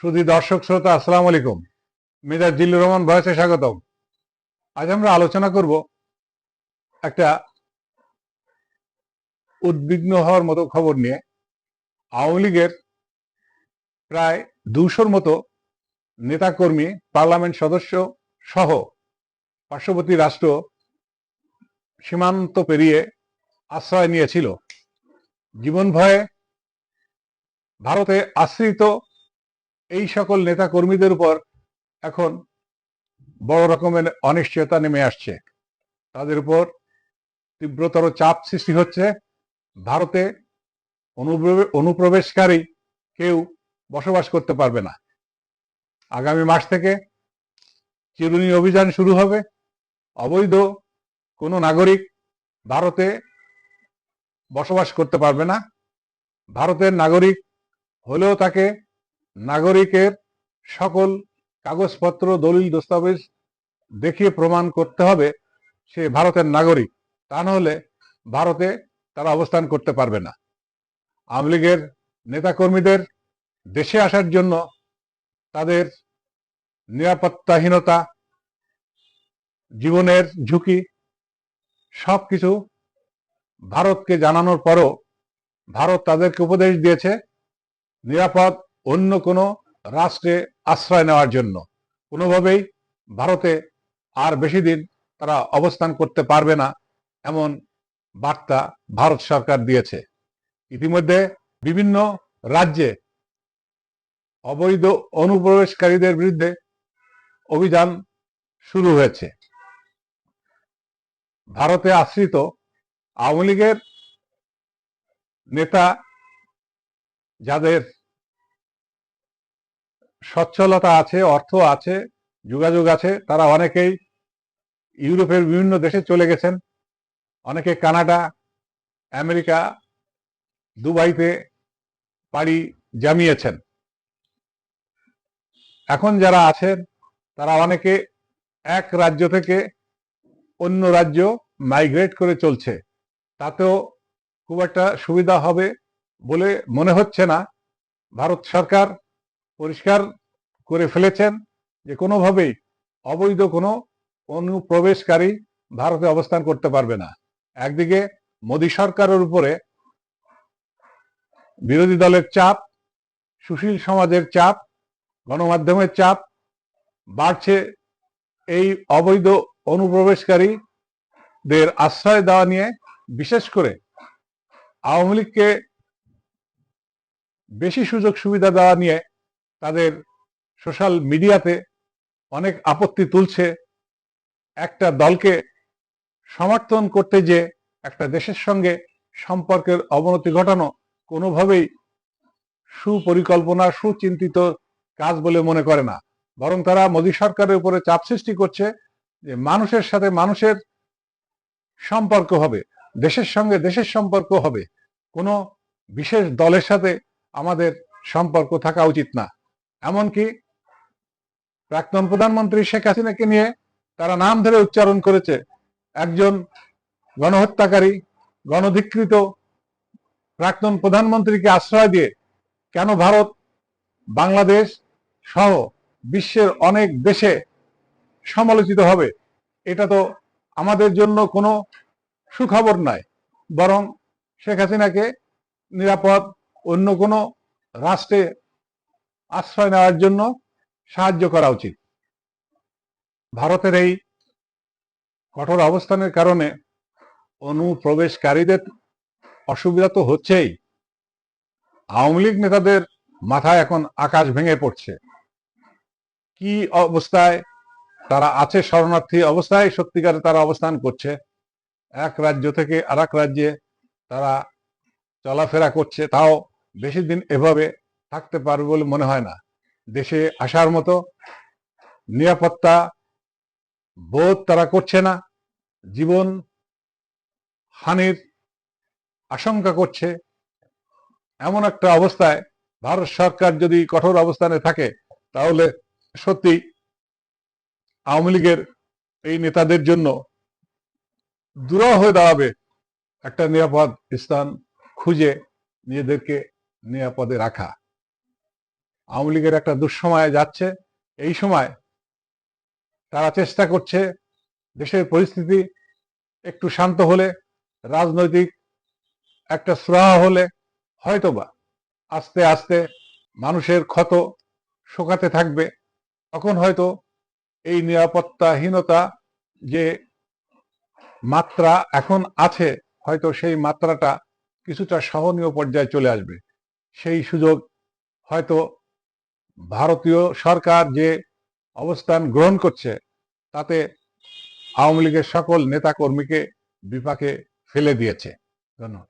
সুধী দর্শক শ্রোতা, আসসালাম আলাইকুম। মেজর জিল্লুর রহমান ভয়েসে স্বাগতম। আজ আমরা আলোচনা করব একটা উদ্বিগ্ন হওয়ার মতো খবর নিয়ে। আওয়ামী লীগের প্রায় দুশোর মতো নেতাকর্মী, পার্লামেন্ট সদস্য সহ পার্শ্ববর্তী রাষ্ট্র সীমান্ত পেরিয়ে আশ্রয় নিয়েছিল। জীবন ভয়ে ভারতে আশ্রিত এই সকল নেতা কর্মীদের উপর এখন বড় রকমের অনিশ্চয়তা নেমে আসছে। তাদের উপর তীব্রতর চাপ সৃষ্টি হচ্ছে। ভারতে অনুপ্রবে- অনুপ্রবেশকারী কেউ বসবাস করতে পারবে না। আগামী মাস থেকে চিরুনি অভিযান শুরু হবে। অবৈধ কোনো নাগরিক ভারতে বসবাস করতে পারবে না। ভারতের নাগরিক হলেও তাকে নাগরিকের সকল কাগজপত্র, দলিল, দস্তাবেজ দেখিয়ে প্রমাণ করতে হবে সে ভারতের নাগরিক। তা নাহলে ভারতে তারা অবস্থান করতে পারবে না। আওয়ামী লীগের নেতাকর্মীদের দেশে আসার জন্য তাদের নিরাপত্তাহীনতা, জীবনের ঝুঁকি সব কিছু ভারতকে জানানোর পরও ভারত তাদেরকে উপদেশ দিয়েছে, নিরাপদ অন্য কোনো রাষ্ট্রে আশ্রয় নেওয়ার জন্য। কোনোভাবেই ভারতে আর বেশি দিন তারা অবস্থান করতে পারবে না, এমন বার্তা ভারত সরকার দিয়েছে। ইতিমধ্যে বিভিন্ন রাজ্যে অবৈধ অনুপ্রবেশকারীদের বিরুদ্ধে অভিযান শুরু হয়েছে। ভারতে আশ্রিত আওয়ামী লীগের নেতা যাদের সচ্ছলতা আছে, অর্থ আছে, যোগাযোগ আছে। তারা অনেকেই ইউরোপের বিভিন্ন দেশে চলে গেছেন। অনেকে কানাডা, আমেরিকা, দুবাইতে পাড়ি জামিয়েছেন। এখন যারা আছেন, তারা অনেকে এক রাজ্য থেকে অন্য রাজ্য মাইগ্রেট করে চলছে। তাতেও খুব একটা সুবিধা হবে বলে মনে হচ্ছে না। ভারত সরকার পরিষ্কার করে ফেলেছেন যে কোনোভাবেই অবৈধ কোনো অনুপ্রবেশকারী ভারতে অবস্থান করতে পারবে না। একদিকে মোদী সরকারের উপরে বিরোধী দলের চাপ, সুশীল সমাজের চাপ, গণমাধ্যমের চাপ, বাড়ছে এই অবৈধ অনুপ্রবেশকারীদের আশ্রয় দেওয়া নিয়ে বিশেষ করে আওয়ামী লীগকে বেশি সুযোগ সুবিধা দেওয়া নিয়ে তাদের সোশ্যাল মিডিয়াতে অনেক আপত্তি তুলছে। একটা দলকে সমর্থন করতে যে একটা দেশের সঙ্গে সম্পর্কের অবনতি ঘটানো কোনোভাবেই সুপরিকল্পনা, সুচিন্তিত কাজ বলে মনে করে না। বরং তারা মোদী সরকারের উপরে চাপ সৃষ্টি করছে যে মানুষের সাথে মানুষের সম্পর্ক হবে, দেশের সঙ্গে দেশের সম্পর্ক হবে। কোনো বিশেষ দলের সাথে আমাদের সম্পর্ক থাকা উচিত না। এমনকি প্রাক্তন প্রধানমন্ত্রী শেখ হাসিনাকে নিয়ে তারা নাম ধরে উচ্চারণ করেছে। একজন গণহত্যাকারী, গণধিকৃত প্রাক্তন প্রধানমন্ত্রীকে আশ্রয় দিয়ে কেন ভারত, বাংলাদেশ সহ বিশ্বের অনেক দেশে সমালোচিত হবে, এটা তো আমাদের জন্য কোনো সুখবর নয়। বরং শেখ হাসিনাকে নিরাপদ অন্য কোনো রাষ্ট্রে আশ্রয় নেওয়ার জন্য সাহায্য করা উচিত। ভারতের এই কঠোর অবস্থানের কারণে অনুপ্রবেশকারীদের অসুবিধা তো হচ্ছেই। আওয়ামী লীগ নেতাদের মাথায় এখন আকাশ ভেঙে পড়ছে। কি অবস্থায় তারা আছে, শরণার্থী অবস্থায় সত্যিকারে তারা অবস্থান করছে? এক রাজ্য থেকে আর রাজ্যে তারা চলাফেরা করছে, তাও বেশি দিন এভাবে থাকতে পারবে বলে মনে হয় না। দেশে আসার মতো নিরাপত্তা বোধ তারা করছে না। জীবন হানির আশঙ্কা করছে। এমন একটা অবস্থায় ভারত সরকার যদি কঠোর অবস্থানে থাকে, তাহলে সত্যি আওয়ামী লীগের এই নেতাদের জন্য দূর হয়ে দাঁড়াবে একটা নিরাপদ স্থান খুঁজে নিজেদেরকে নিরাপদে রাখা। আওয়ামী লীগের একটা দুঃসময়ে যাচ্ছে। এই সময় তারা চেষ্টা করছে দেশের পরিস্থিতি একটু শান্ত হলে, রাজনৈতিক একটা সুরাহা হলে হয়তোবা আস্তে আস্তে মানুষের ক্ষত শোকাতে থাকবে। তখন হয়তো এই নিরাপত্তাহীনতা যে মাত্রা এখন আছে, হয়তো সেই মাত্রাটা কিছুটা সহনীয় পর্যায়ে চলে আসবে। সেই সুযোগ হয়তো ভারতীয় সরকার যে অবস্থান গ্রহণ করছে, তাতে আওয়ামী লীগের সকল নেতাকর্মীকে বিপাকে ফেলে দিয়েছে। ধন্যবাদ।